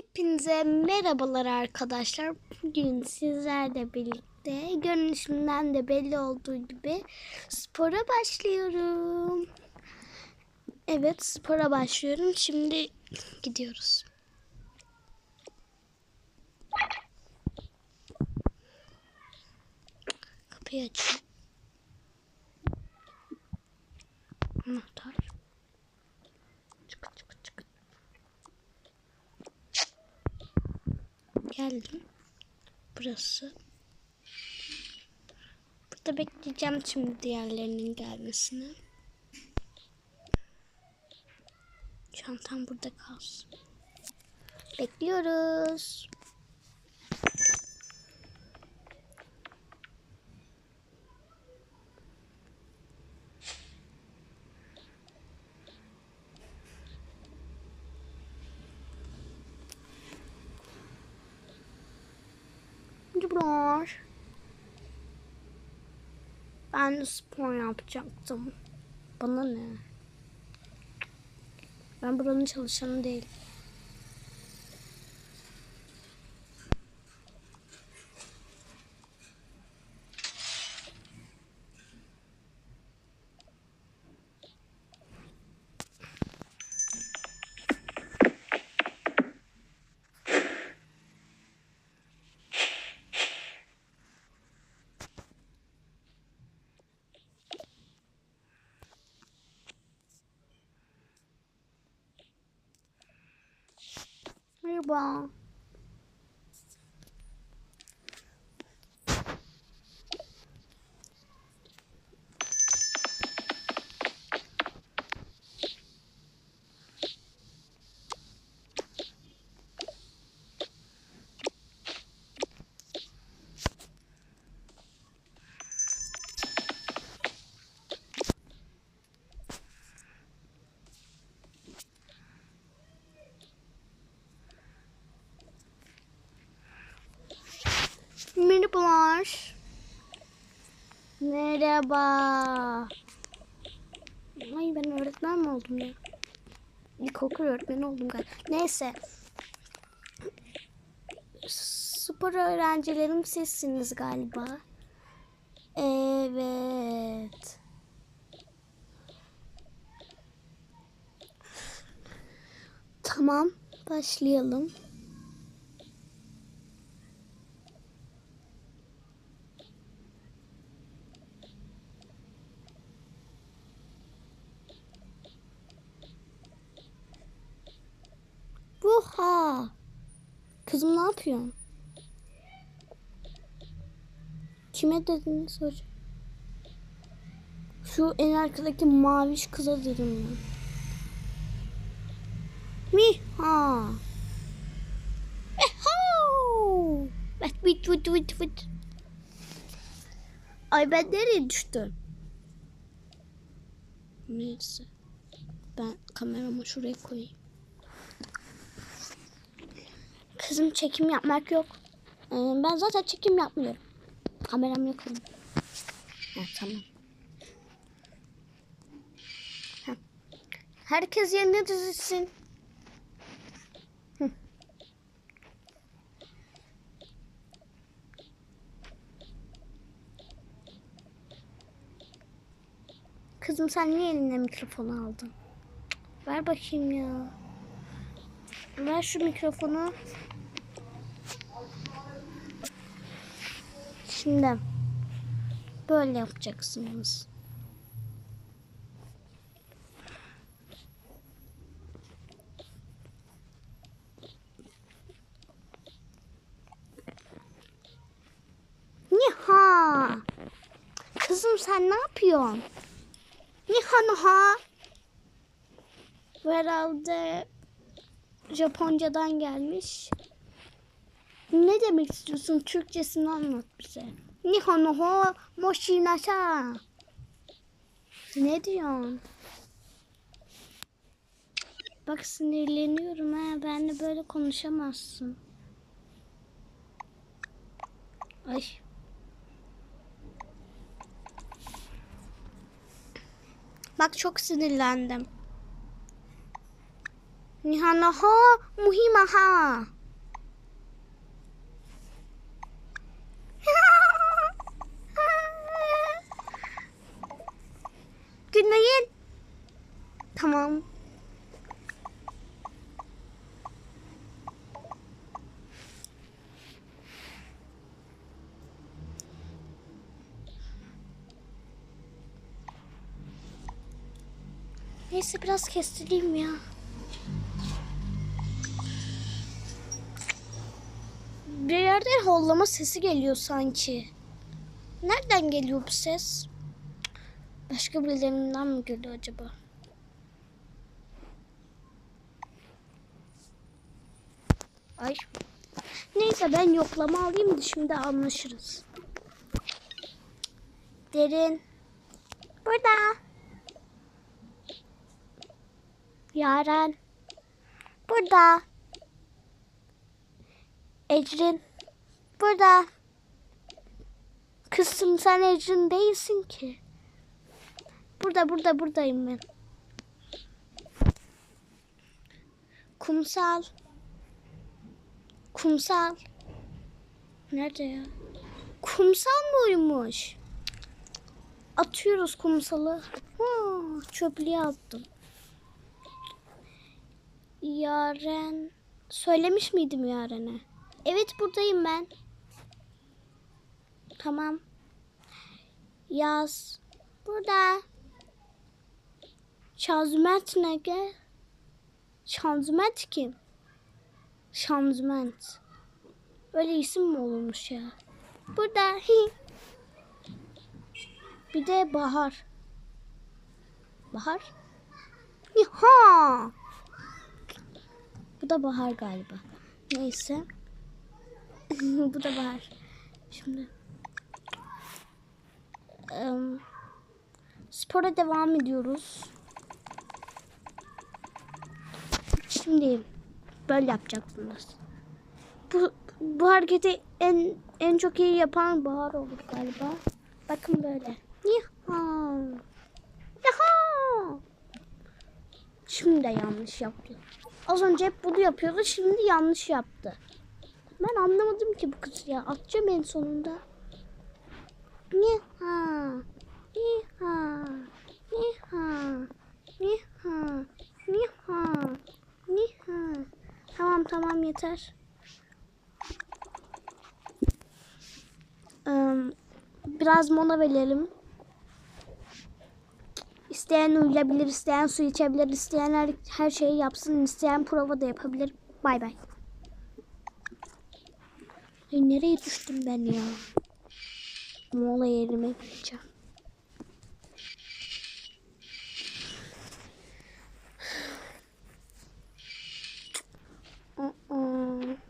Hepinize merhabalar arkadaşlar. Bugün sizlerle birlikte görünüşümden de belli olduğu gibi spora başlıyorum. Evet spora başlıyorum. Şimdi gidiyoruz. Kapıyı açayım. Geldim. Burası. Burada bekleyeceğim şimdi diğerlerinin gelmesini. Çantam burada kalsın. Bekliyoruz. Cıbrar. Ben de spor yapacaktım. Bana ne? Ben buranın çalışanı değil. 棒 Merhaba. Ay ben öğretmen mi oldum ya? İlkokul öğretmeni oldum galiba. Neyse. Spor öğrencilerim sizsiniz galiba. Evet. Tamam, başlayalım. Buha. Kızım ne yapıyorsun? Kime dediniz hocam? Şu en arkadaki maviş kıza dedim ben. Miha. Eho. Bit bit bit bit bit. Ay ben nereye düştüm? Neyse. Ben kameramı şuraya koyayım. Kızım çekim yapmak yok. Ee, ben zaten çekim yapmıyorum. Kameram yok. Ha, tamam. Ha. Herkes yerine dizilsin. Hı. Kızım sen niye eline mikrofonu aldın? Ver bakayım ya. Ver şu mikrofonu. Şimdi böyle yapacaksınız. Niha. Kızım sen ne yapıyorsun? Niha Niha. Bu herhalde Japoncadan gelmiş. Ne demek istiyorsun? Türkçesini anlat bize. Nihon ho moşinasa. Ne diyorsun? Bak sinirleniyorum ha. Benle böyle konuşamazsın. Ay. Bak çok sinirlendim. Nihanaha muhimaha. Gülmeyin. Tamam. Neyse biraz kestireyim ya. Bir yerden hollama sesi geliyor sanki. Nereden geliyor bu ses? Başka birilerinden mi geliyor acaba? Ay. Neyse ben yoklama alayım da şimdi anlaşırız. Derin. Burada. Yaren. Burada. Ecrin. Burada. Kızım sen Ecrin değilsin ki. Burada burada buradayım ben. Kumsal. Kumsal. Nerede ya? Kumsal mı uyumuş? Atıyoruz kumsalı. Hmm, çöplüğe attım. Yaren. Söylemiş miydim Yaren'e? Evet buradayım ben. Tamam. Yaz. Burada. Şanzıment ne ge? Şanzıment kim? Şanzıment. Öyle isim mi olurmuş ya? Burada. Bir de Bahar. Bahar? Ha. Bu da Bahar galiba. Neyse. Bu da Bahar. Şimdi. Em, spora devam ediyoruz. Şimdi böyle yapacaksınız. Bu, bu hareketi en en çok iyi yapan Bahar olur galiba. Bakın böyle. Yaha. Yaha. Şimdi de yanlış yaptı. Az önce hep bunu yapıyordu. Şimdi yanlış yaptı. Ben anlamadım ki bu kız ya. Atacağım en sonunda. Niha. Niha. Niha. Niha. Niha. Niha. Tamam tamam yeter. Biraz mola verelim. İsteyen uyuyabilir, isteyen su içebilir, isteyen her şeyi yapsın, isteyen prova da yapabilir. Bay bay. Ay nereye düştüm ben ya? Mola yerime gideceğim.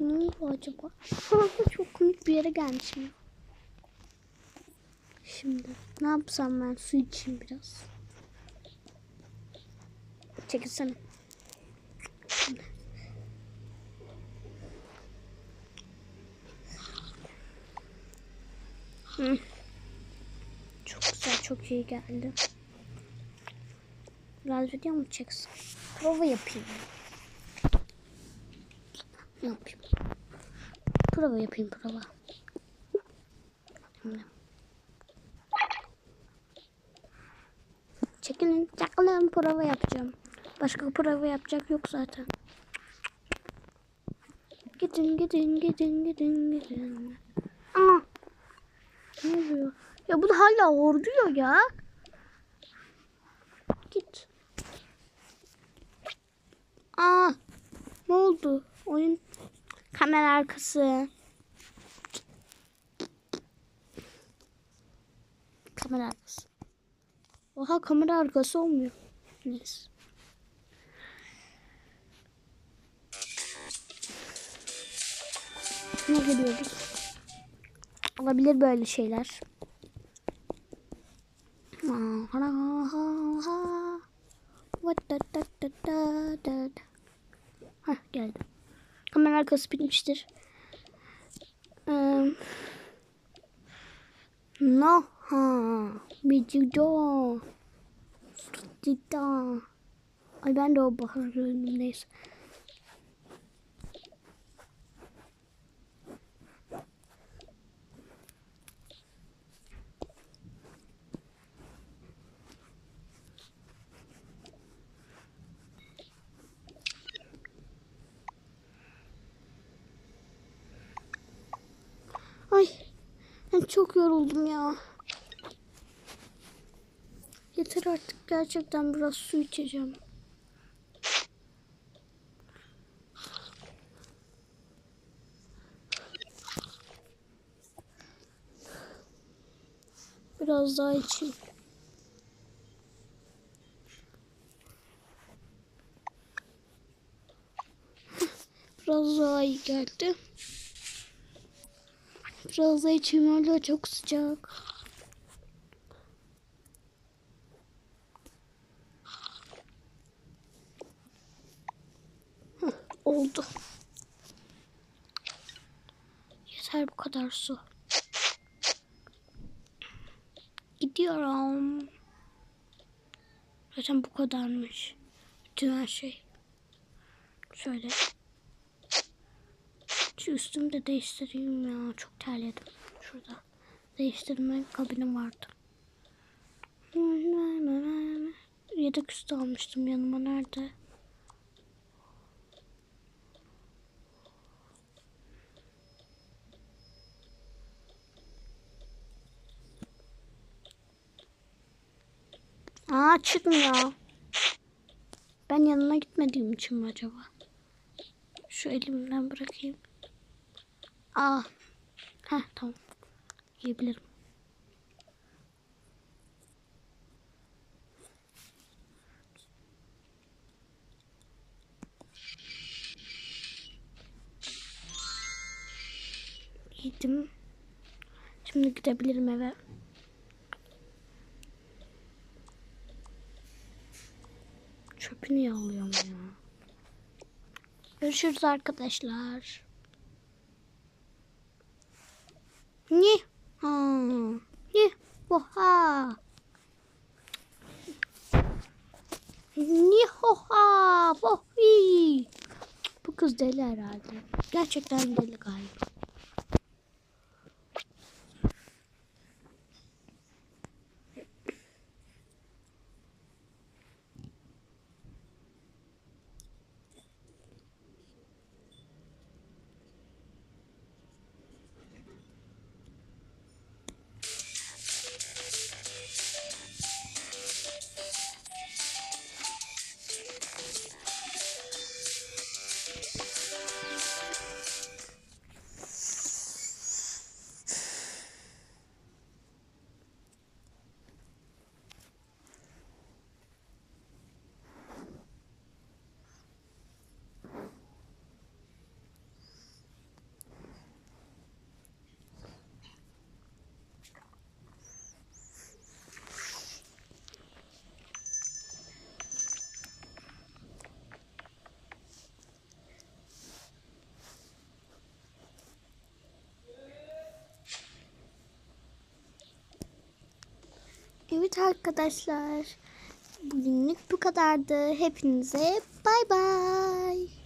Ne oldu acaba? Çok komik bir yere gelmişim. Şimdi ne yapsam ben su içeyim biraz. Çekilsene. Çok güzel, çok iyi geldi. Biraz video mu çeksin? Prova yapayım. Ne yapayım? Prova yapayım, prova. Çekilin, çekilin prova yapacağım. Başka prova yapacak yok zaten. Gidin, gidin, gidin, gidin, gidin. Ne oluyor? Ya bu hala horluyor ya. Git. Aa. Ne oldu? Oyun kamera arkası. Kamera arkası. Oha kamera arkası olmuyor. Neyse. Ne geliyoruz? Olabilir böyle şeyler. Hah geldim. Kamera arkası bitmiştir. No ha. Video. Ay ben de o bahar. Çok yoruldum ya. Yeter artık gerçekten biraz su içeceğim. Biraz daha içeyim. Biraz daha iyi geldi. Biraz daha içeyim hala çok sıcak. Heh, oldu. Yeter bu kadar su. Gidiyorum. Zaten bu kadarmış. Bütün her şey. Şöyle. Şu üstümü de değiştireyim ya. Çok terledim. Şurada. Değiştirme kabini vardı. Yedek üstü almıştım yanıma. Nerede? Aa çıkmıyor. Ben yanına gitmediğim için mi acaba? Şu elimden bırakayım. Aa. Heh tamam. Yiyebilirim. Yedim. Şimdi gidebilirim eve. Çöpü niye alıyorum ya? Görüşürüz arkadaşlar. Ni ha. Ni oha ni hoha bohi bu kız deli herhalde. Gerçekten deli galiba Arkadaşlar. Bugünlük bu kadardı. Hepinize bay bay